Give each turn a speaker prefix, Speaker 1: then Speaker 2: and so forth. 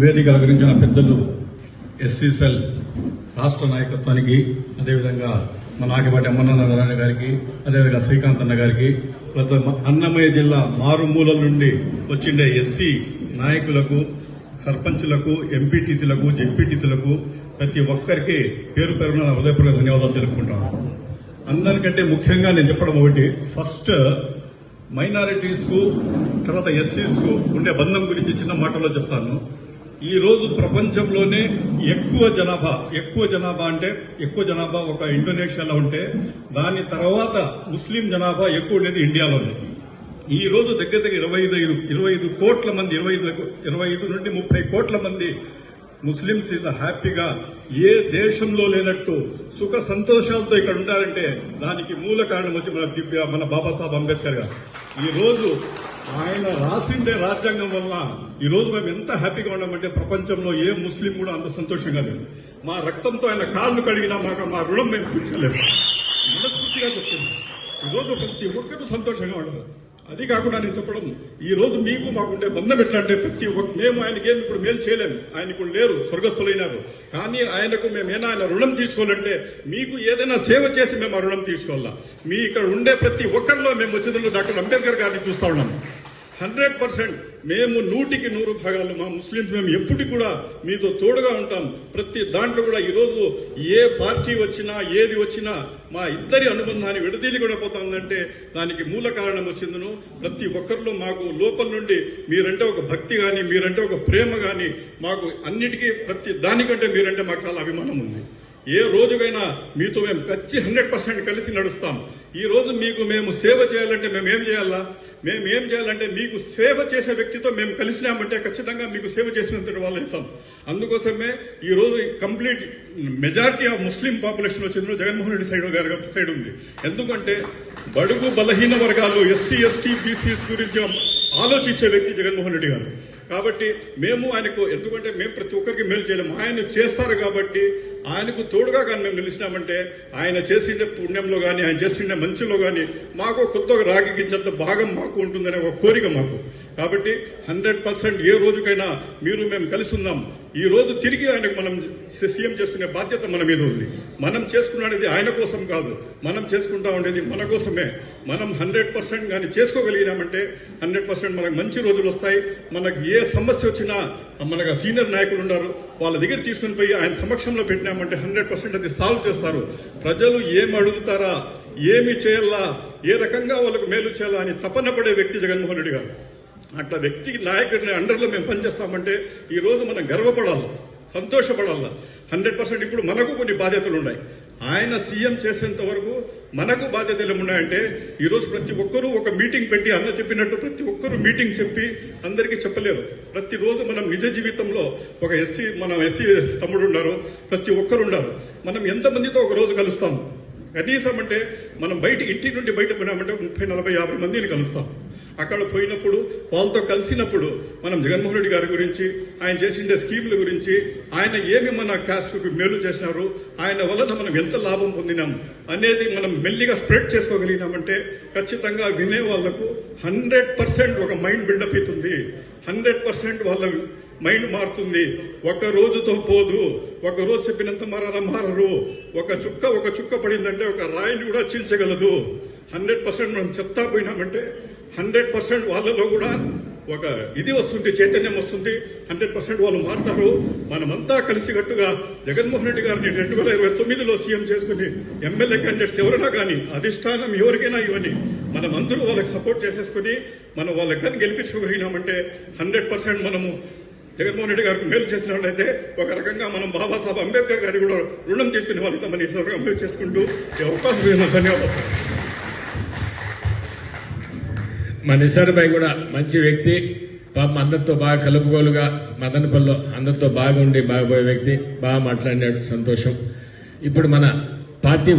Speaker 1: వేదిక అలంకరించిన పెద్దలు ఎస్సీ సెల్ రాష్ట్ర నాయకత్వానికి అదేవిధంగా మన ఆగిపాటి అమ్మన్న గారికి అదేవిధంగా శ్రీకాంత్ అన్న గారికి ప్రతి అన్నమయ్య జిల్లా మారుమూలల నుండి వచ్చిండే ఎస్సీ నాయకులకు సర్పంచులకు ఎంపీటీసీలకు జెడ్పీటీసీలకు ప్రతి ఒక్కరికి పేరు పేరున హృదయపూర్వక ధన్యవాదాలు తెలుపుకుంటాను అందరికంటే ముఖ్యంగా నేను చెప్పడం ఒకటి ఫస్ట్ మైనారిటీస్కు తర్వాత ఎస్సీస్కు ఉండే బంధం గురించి చిన్న మాటలో చెప్తాను. ఈరోజు ప్రపంచంలోనే ఎక్కువ జనాభా ఎక్కువ జనాభా అంటే ఎక్కువ జనాభా ఒక ఇండోనేషియాలో ఉంటే దాని తర్వాత ముస్లిం జనాభా ఎక్కువ ఉండేది ఇండియాలోనే. ఈ రోజు దగ్గర దగ్గర ఇరవై ఐదు ఇరవై ఐదు కోట్ల మంది ఇరవై ఐదు ఇరవై ఐదు నుండి ముప్పై కోట్ల మంది ముస్లింస్ ఇలా హ్యాపీగా ఏ దేశంలో లేనట్టు సుఖ సంతోషాలతో ఇక్కడ ఉంటారంటే దానికి మూల కారణం వచ్చి మన దివ్య మన బాబాసాహెబ్ అంబేద్కర్ గారు. ఈరోజు ఆయన రాసిండే రాజ్యాంగం వల్ల ఈరోజు మేము ఎంత హ్యాపీగా ఉన్నామంటే ప్రపంచంలో ఏ ముస్లిం కూడా అంత సంతోషంగా లేదు. మా రక్తంతో ఆయన కాళ్ళు కడిగినా మాకు మా రుణం మేము తీర్చలేము మనస్ఫూర్తిగా చెప్తున్నాం. ఈ రోజు ప్రతి ఒక్కరు సంతోషంగా ఉండదు అది కాకుండా నేను చెప్పడం ఈ రోజు మీకు మాకుండే బంధం ఎట్లా అంటే ప్రతి ఒక్క మేము ఆయనకి ఏం ఇప్పుడు మేలు చేయలేము. ఆయన ఇప్పుడు లేరు స్వర్గస్థులైనారు. కానీ ఆయనకు మేము ఏమైనా ఆయన రుణం తీసుకోవాలంటే మీకు ఏదైనా సేవ చేసి మేము ఆ రుణం తీసుకోవాలా? మీ ఇక్కడ ఉండే ప్రతి ఒక్కరిలో మేము వచ్చేందుకు డాక్టర్ అంబేద్కర్ గారిని చూస్తా ఉన్నాం హండ్రెడ్ పర్సెంట్ మేము నూటికి నూరు భాగాలు మా ముస్లింస్ మేము ఎప్పటికి కూడా మీతో తోడుగా ఉంటాం. ప్రతి దాంట్లో కూడా ఈరోజు ఏ పార్టీ వచ్చినా ఏది వచ్చినా మా ఇద్దరి అనుబంధాన్ని విడదీలి కూడా పోతుందంటే దానికి మూల కారణం వచ్చిందను. ప్రతి ఒక్కరిలో మాకు లోపల నుండి మీరంటే ఒక భక్తి కానీ మీరంటే ఒక ప్రేమ కానీ మాకు అన్నిటికీ ప్రతి దానికంటే మీరంటే మాకు చాలా అభిమానం ఉంది. ఏ రోజుకైనా మీతో మేము ఖచ్చి హండ్రెడ్ పర్సెంట్ కలిసి నడుస్తాం. ఈ రోజు మీకు మేము సేవ చేయాలంటే మేము ఏం చేయాలా? మేము ఏం చేయాలంటే మీకు సేవ చేసే వ్యక్తితో మేము కలిసినామంటే ఖచ్చితంగా మీకు సేవ చేసినంత వాళ్ళు అవుతాం. అందుకోసమే ఈ రోజు complete majority of Muslim population వచ్చిందో జగన్మోహన్ రెడ్డి సైడ్ గారి సైడ్ ఉంది. ఎందుకంటే బడుగు బలహీన వర్గాలు ఎస్సీ ఎస్టీ బీసీ గురించి ఆలోచించే వ్యక్తి జగన్మోహన్ రెడ్డి గారు. కాబట్టి మేము ఆయనకు ఎందుకంటే మేము ప్రతి ఒక్కరికి మేలు చేయలేము. ఆయన చేస్తారు కాబట్టి ఆయనకు తోడుగా కానీ మేము నిలిచినామంటే ఆయన చేసిండే పుణ్యంలో కానీ ఆయన చేసిండే మంచిలో కానీ మాకు కొత్తగా రాగి గింజంత భాగం మాకు ఉంటుందనే ఒక కోరిక మాకు. కాబట్టి హండ్రెడ్ పర్సెంట్ ఏ రోజుకైనా మీరు మేము కలిసి ఉందాం. ఈ రోజు తిరిగి ఆయనకు మనం సీఎం చేసుకునే బాధ్యత మన మీద ఉంది. మనం చేసుకున్నది ఆయన కోసం కాదు. మనం చేసుకుంటా ఉండేది మన కోసమే. మనం హండ్రెడ్ పర్సెంట్ కానీ చేసుకోగలిగినామంటే హండ్రెడ్ పర్సెంట్ మనకు మంచి రోజులు వస్తాయి. మనకు ఏ సమస్య వచ్చినా మనకు సీనియర్ నాయకులు ఉన్నారు. వాళ్ళ దగ్గర తీసుకుని పోయి ఆయన సమక్షంలో పెట్టినామంటే హండ్రెడ్ పర్సెంట్ అది సాల్వ్ చేస్తారు. ప్రజలు ఏం అడుగుతారా? ఏమి చేయాలా? ఏ రకంగా వాళ్ళకు మేలు చేయాలా అని తపన పడే వ్యక్తి జగన్మోహన్ రెడ్డి గారు. అట్లా వ్యక్తికి నాయకుడిని అండర్లో మేము పనిచేస్తామంటే ఈ రోజు మనం గర్వపడాలి సంతోషపడాలి. హండ్రెడ్ పర్సెంట్ ఇప్పుడు మనకు కొన్ని బాధ్యతలు ఉన్నాయి. ఆయన సీఎం చేసేంత వరకు మనకు బాధ్యతలు ఏమున్నాయంటే ఈరోజు ప్రతి ఒక్కరూ ఒక మీటింగ్ పెట్టి అన్న చెప్పినట్టు ప్రతి ఒక్కరూ మీటింగ్ చెప్పి అందరికీ చెప్పలేరు. ప్రతిరోజు మనం నిజ జీవితంలో ఒక ఎస్సీ మనం ఎస్సీ తమ్ముడు ఉన్నారు ప్రతి ఒక్కరు ఉన్నారు. మనం ఎంతమందితో ఒక రోజు కలుస్తాం? కనీసం అంటే మనం బయట ఇంటి నుండి బయట పోయినామంటే ముప్పై నలభై యాభై మందిని కలుస్తాం. అక్కడ పోయినప్పుడు వాళ్ళతో కలిసినప్పుడు మనం జగన్మోహన్ రెడ్డి గారి గురించి ఆయన చేసిండే స్కీముల గురించి ఆయన ఏమి మన క్యాస్ట్కి మేలు చేసినారు ఆయన వలన మనం ఎంత లాభం పొందినాం అనేది మనం మెల్లిగా స్ప్రెడ్ చేసుకోగలిగినామంటే ఖచ్చితంగా వినే వాళ్ళకు హండ్రెడ్ పర్సెంట్ ఒక మైండ్ బిల్డప్ అవుతుంది. హండ్రెడ్ పర్సెంట్ వాళ్ళ మైండ్ మారుతుంది. ఒక రోజుతో పోదు. ఒక రోజు చెప్పినంత మారారా మారరు. ఒక చుక్క ఒక చుక్క పడిందంటే ఒక రాయిని కూడా చీల్చగలదు. హండ్రెడ్ పర్సెంట్ మనం చెప్తా పోయినామంటే హండ్రెడ్ పర్సెంట్ వాళ్ళలో కూడా ఒక ఇది వస్తుంది చైతన్యం వస్తుంది. హండ్రెడ్ పర్సెంట్ వాళ్ళు మారుతారు. మనమంతా కలిసికట్టుగా జగన్మోహన్ రెడ్డి గారిని రెండు వేల ఇరవై తొమ్మిదిలో సీఎం చేసుకుని ఎమ్మెల్యే క్యాండిడేట్స్ ఎవరైనా కానీ అధిష్టానం ఎవరికైనా ఇవని మనం అందరూ వాళ్ళకి సపోర్ట్ చేసేసుకుని మనం వాళ్ళకి కానీ గెలిపించుకోగలిగినామంటే హండ్రెడ్ పర్సెంట్ మనము జగన్మోహన్ రెడ్డి గారికి మేలు చేసిన వాళ్ళైతే ఒక రకంగా మనం బాబాసాహెబ్ అంబేద్కర్ గారి కూడా రుణం తీసుకునే వాళ్ళు తమని మేలు చేసుకుంటూ అవకాశం ధన్యవాదాలు.
Speaker 2: మా నిసార్ భాయ్ కూడా మంచి వ్యక్తి. పాపం అందరితో బాగా కలుపుకోలుగా మదనపల్లిలో అందరితో బాగా ఉండి బాగా పోయే వ్యక్తి. బాగా మాట్లాడినాడు సంతోషం. ఇప్పుడు మన పార్టీ